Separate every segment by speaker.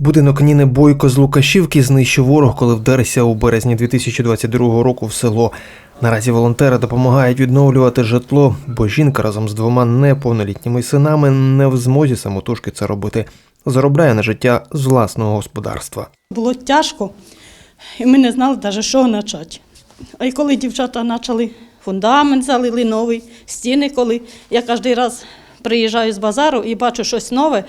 Speaker 1: Будинок Ніни Бойко з Лукашівки знищив ворог, коли вдарився у березні 2022 року в село. Наразі волонтери допомагають відновлювати житло, бо жінка разом з двома неповнолітніми синами не в змозі самотужки це робити. Заробляє на життя з власного господарства.
Speaker 2: Було тяжко, і ми не знали навіть, що почати. А й коли дівчата почали фундамент залили новий, стіни, коли я кожен раз приїжджаю з базару і бачу щось нове.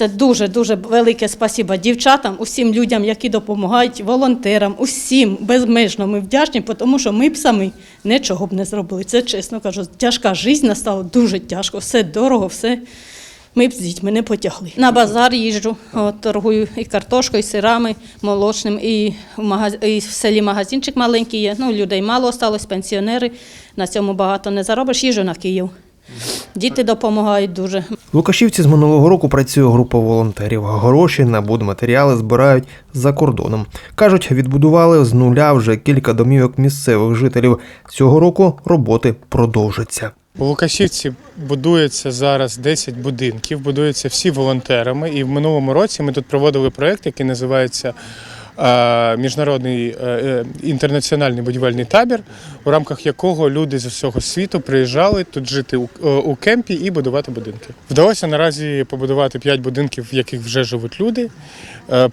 Speaker 2: Це дуже-дуже велике спасіба дівчатам, усім людям, які допомагають, волонтерам, усім безмежно ми вдячні, тому що ми б самі нічого б не зробили. Це чесно кажу, тяжка життя настала дуже тяжко, все дорого, все. Ми б з дітьми не потягли. На базар їжджу, от, торгую і картошкою, і сирами молочним, і в, магаз... і в селі магазинчик маленький є. Ну, людей мало осталось, пенсіонери. На цьому багато не заробиш, їжджу на Київ. Діти допомагають дуже.
Speaker 1: В Лукашівці з минулого року працює група волонтерів. Гроші на будматеріали збирають за кордоном. Кажуть, відбудували з нуля вже кілька домівок місцевих жителів. Цього року роботи продовжаться.
Speaker 3: У Лукашівці будується зараз 10 будинків, будуються всі волонтерами. І в минулому році ми тут проводили проєкт, який називається Міжнародний е, е, інтернаціональний будівельний табір, у рамках якого люди з усього світу приїжджали тут жити у, е, кемпі і будувати будинки. Вдалося наразі побудувати 5 будинків, в яких вже живуть люди.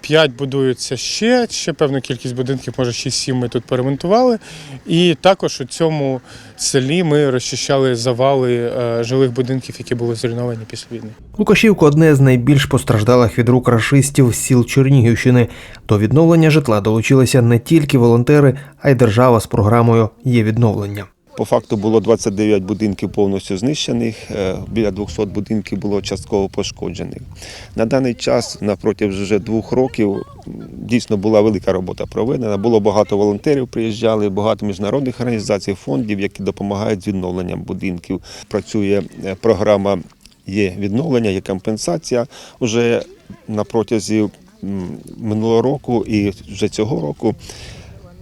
Speaker 3: 5 будуються ще, ще певну кількість будинків, може 6-7 ми тут поремонтували. І також у цьому селі ми розчищали завали е, жилих будинків, які були зруйновані після війни.
Speaker 1: Лукашівка одне з найбільш постраждалих від рук рашистів сіл Чернігівщини. До відновлення житла долучилися не тільки волонтери, а й держава з програмою є відновлення.
Speaker 4: По факту було 29 будинків повністю знищених, е, біля 200 будинків було частково пошкоджених. На даний час, напроти вже двох років, дійсно була велика робота проведена. Було багато волонтерів, приїжджали, багато міжнародних організацій, фондів, які допомагають з відновленням будинків. Працює е, програма є відновлення, є компенсація. Уже на протязі минулого року і вже цього року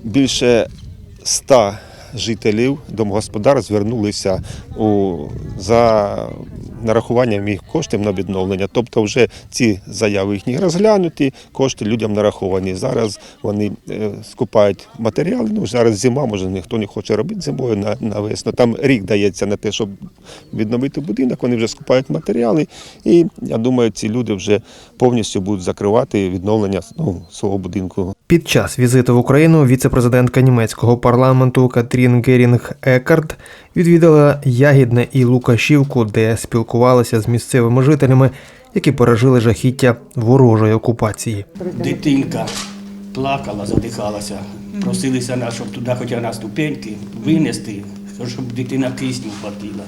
Speaker 4: більше 100 жителів домогосподарств звернулися у, за нарахуванням їх коштів на відновлення. Тобто вже ці заяви їхні розглянуті, кошти людям нараховані. Зараз вони е, скупають матеріали. Ну, зараз зима, може ніхто не хоче робити зимою на, на весну. Там рік дається на те, щоб відновити будинок. Вони вже скупають матеріали. І я думаю, ці люди вже повністю будуть закривати відновлення ну, свого будинку.
Speaker 1: Під час візиту в Україну віце-президентка німецького парламенту Катрін Герінг Екард відвідала Ягідне і Лукашівку, де спілкувалася з місцевими жителями, які пережили жахіття ворожої окупації.
Speaker 5: Дитинка плакала, задихалася. Просилися нас, щоб туди хоча на ступеньки винести, щоб дитина кисню хватила.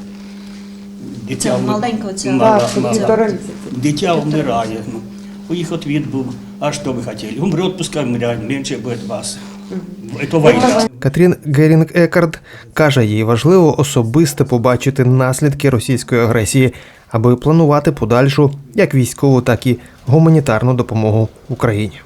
Speaker 5: Дитя
Speaker 6: Це
Speaker 5: вми-
Speaker 6: маленько, це
Speaker 5: мала-
Speaker 6: Так,
Speaker 5: мала.
Speaker 6: півтора
Speaker 5: Дитя вмирає. Ну, у їх відвід був, а що ви хотіли? Умрет, пускай вмирає, менше буде вас.
Speaker 1: Катрін Герінг Екард каже, їй важливо особисто побачити наслідки російської агресії, аби планувати подальшу як військову, так і гуманітарну допомогу Україні.